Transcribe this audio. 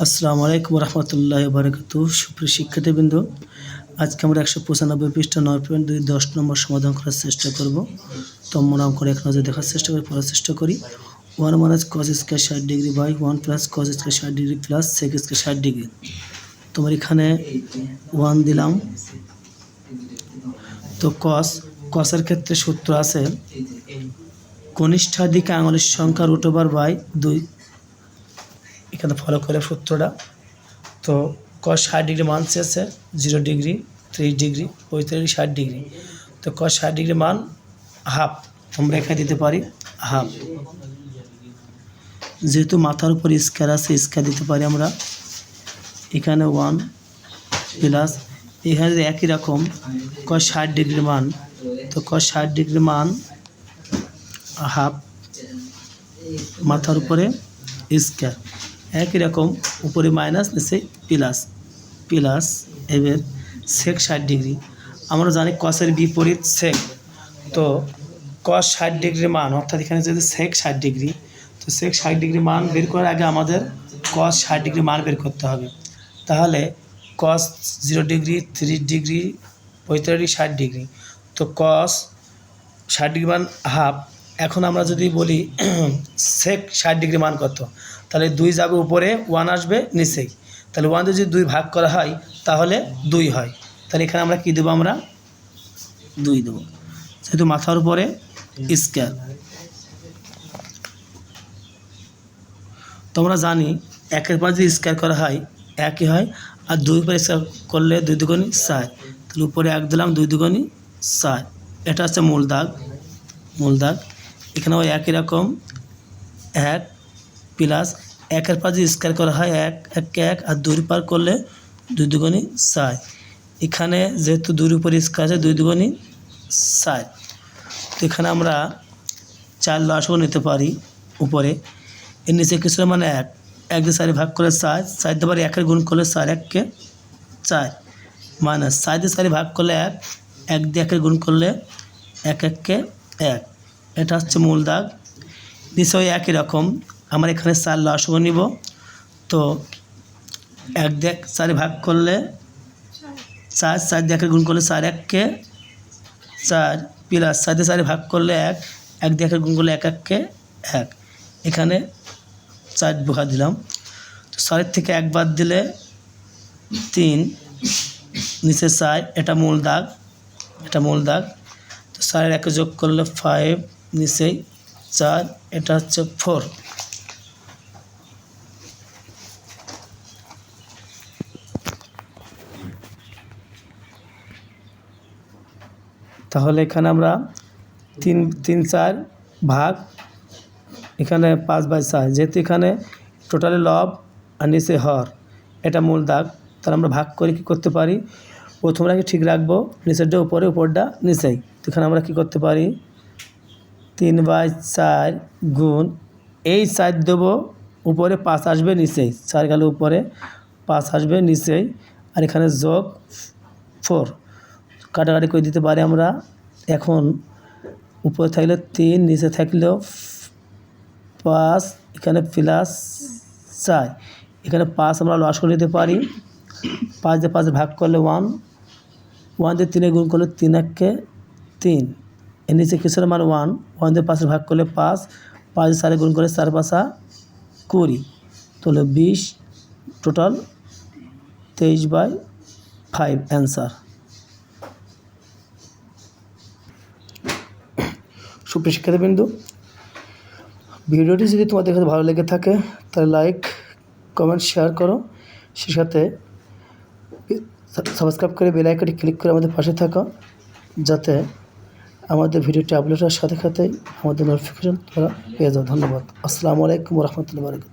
আসসালামু আলাইকুম রহমতুল্লাহ বারকাতু। সুপ্রিয় শিক্ষার্থীবৃন্দ, আজকে আমরা একশো পঁচানব্বই পৃষ্ঠা নয় পয়েন্ট দুই দশ নম্বর সমাধান করার চেষ্টা করব। তম্ম নাম করে এক নজর দেখার চেষ্টা করি, পড়ার চেষ্টা করি। ওয়ান মাইনাস কস স্কোয়ার ষাট degree by one plus cos square ষাট ডিগ্রি প্লাস সেক স্কোয়ার ষাট ডিগ্রি। তোমার এখানে ওয়ান দিলাম। তো কস কসের ক্ষেত্রে সূত্র আছে, কনিষ্ঠাধিক আঙুলের সংখ্যা রুট ওভার বাই দুই এখানে ফলো করে সূত্রটা। তো কস ষাট ডিগ্রি মান চেয়েছে জিরো ডিগ্রি ত্রিশ ডিগ্রি পঁয়তাল্লিশ, ষাট ডিগ্রি তো কস ষাট ডিগ্রি মান হাফ আমরা এখানে দিতে পারি হাফ যেহেতু মাথার উপর স্কোয়ার আছে স্কোয়ার দিতে পারি আমরা। এখানে ওয়ান প্লাস এখানে যদি একই রকম কস ষাট ডিগ্রি মান, তো কস ষাট ডিগ্রি মান হাফ মাথার উপরে স্কোয়ার একই রকম, উপরে মাইনাস নিচে প্লাস প্লাস এবার সেক ষাট ডিগ্রি আমরা জানি কসের বিপরীত সেক তো কস ষাট ডিগ্রি মান, অর্থাৎ এখানে যদি সেক ষাট ডিগ্রি তো সেক ষাট ডিগ্রি মান বের করার আগে আমাদের কস ষাট ডিগ্রি মান বের করতে হবে। তাহলে কস জিরো ডিগ্রি ত্রিশ ডিগ্রি পঁয়তাল্লিশ ষাট ডিগ্রি তো কস ষাট ডিগ্রি মান হাফ এখন আমরা যদি বলি, সেক ষাট ডিগ্রি মান কত? তাহলে দুই যাবে উপরে ওয়ান আসবে নিচেই। তাহলে ওয়ান যদি দুই ভাগ করা হয়, তাহলে দুই হয়। তাহলে এখানে আমরা কী দেবো আমরা? দুই দেবো। যেহেতু মাথার উপরে স্কোয়ার তোমরা জানি, একের পর যদি স্কোয়ার করা হয়, একই হয়, আর দুই পর স্কোয়ার করলে দুই দুগুণই চার তাহলে উপরে এক দিলাম, দুই দুগুণই চার এটা হচ্ছে মূল দাগ মূল দাগ। এখানে ওই একই রকম। এক প্লাস একের যদি স্কোয়ার করা হয়, এক এক এক, আর দুই পার করলে দুই দুগুণই চার এখানে যেহেতু দুইয়ের উপরে স্কোয়ার আছে, দুই দুগুণই চার তো এখানে আমরা চার লসও নিতে পারি উপরে। এর নিচে কিছু মানে এক। এক দিয়ে চারি ভাগ করে চার চার দিয়ে একের গুণ করলে চার এককে চার। মাইনাস চার দিয়ে চারি ভাগ করলে এক এক দিয়ে একের গুণ করলে এক, এককে এক। এটা হচ্ছে মূল দাগ। নিচে ওই একই রকম। আমরা এখানে চার লসও নিব। তো এক দেখ চারে ভাগ করলে চার চার একের গুণ করলে চার এককে চার প্লাস চার দিয়ে চারে ভাগ করলে এক এক একের গুণ করলে এক এককে এক। এখানে চার বোকা দিলাম। তো চারের থেকে এক বাদ দিলে তিন, নিচে চার, এটা মূল দাগ। এটা মূল দাগ। তো চারের একে যোগ করলে ফাইভ নিচেই চার, এটা হচ্ছে ফোর তাহলে এখানে আমরা তিন তিন, চার ভাগ, এখানে পাঁচ বাই চার। যেহেতু এখানে টোটালি লব আর নিচে হর, এটা মূল দাগ, তাহলে আমরা ভাগ করে কী করতে পারি? প্রথমটাকে ঠিক রাখব, নিচেরটা উপরে, উপরটা নিচেই। এখানে আমরা কী করতে পারি? তিন বাই চার গুণ এই চার দেবো উপরে পাঁচ আসবে নিচেই চার গেল উপরে, পাঁচ আসবে নিচেই আর এখানে যোগ ফোর। কাটাকাটি করে দিতে পারি আমরা। এখন উপরে থাকলে তিন, নিচে থাকলেও পাঁচ, এখানে প্লাস চার। এখানে পাঁচ আমরা লস করে নিতে পারি। পাঁচ দিয়ে পাঁচ ভাগ করলে ওয়ান। ওয়ান দিয়ে তিনে গুণ করলে তিন এককে তিন। এর নিচে কিসের মান ওয়ান ওয়ান দিয়ে পাঁচে ভাগ করলে পাঁচ পাঁচ চারে গুণ করে চার পাঁচা কুড়ি। তাহলে বিশ টোটাল তেইশ বাই ফাইভ অ্যান্সার সুপ্রিয় শিক্ষার্থীবৃন্দু, ভিডিওটি যদি তোমাদের কাছে ভালো লেগে থাকে, তাহলে লাইক কমেন্ট শেয়ার করো। সে সাথে সাবস্ক্রাইব করে বেল আইকনটি ক্লিক করে আমাদের পাশে থাকো, যাতে আমাদের ভিডিওটি আপলোড হওয়ার সাথে সাথেই আমাদের নোটিফিকেশন পেয়ে যাও। ধন্যবাদ। আসসালামু আলাইকুম রহমতুল্লাহ বারকাত